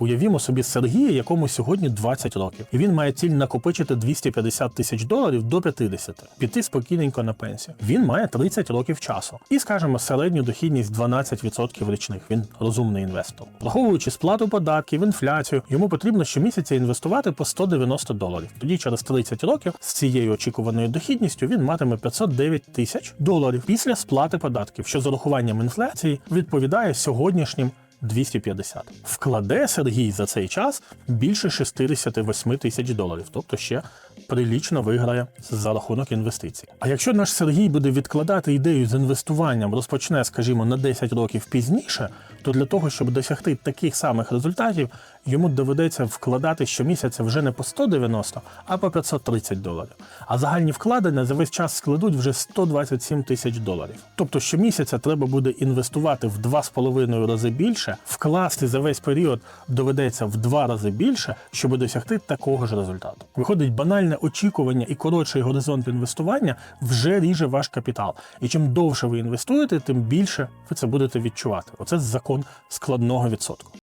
Уявімо собі Сергія, якому сьогодні 20 років, і він має ціль накопичити 250 тисяч доларів до 50, піти спокійненько на пенсію. Він має 30 років часу. І скажімо, середню дохідність 12% річних. Він розумний інвестор. Враховуючи сплату податків, інфляцію, йому потрібно щомісяця інвестувати по 190 доларів. Тоді через 30 років з цією очікуваною дохідністю він матиме 509 тисяч доларів після сплати податків, що з урахуванням інфляції відповідає сьогоднішнім 250. Вкладе Сергій за цей час більше 68 тисяч доларів, тобто ще прилічно виграє за рахунок інвестицій. А якщо наш Сергій буде відкладати ідею з інвестуванням, розпочне, скажімо, на 10 років пізніше, то для того, щоб досягти таких самих результатів, йому доведеться вкладати щомісяця вже не по 190, а по 530 доларів. А загальні вкладення за весь час складуть вже 127 тисяч доларів. Тобто щомісяця треба буде інвестувати в 2,5 рази більше, вкласти за весь період доведеться в 2 рази більше, щоб досягти такого ж результату. Виходить, банальне очікування і коротший горизонт інвестування вже ріже ваш капітал. І чим довше ви інвестуєте, тим більше ви це будете відчувати. Оце закон складного відсотку.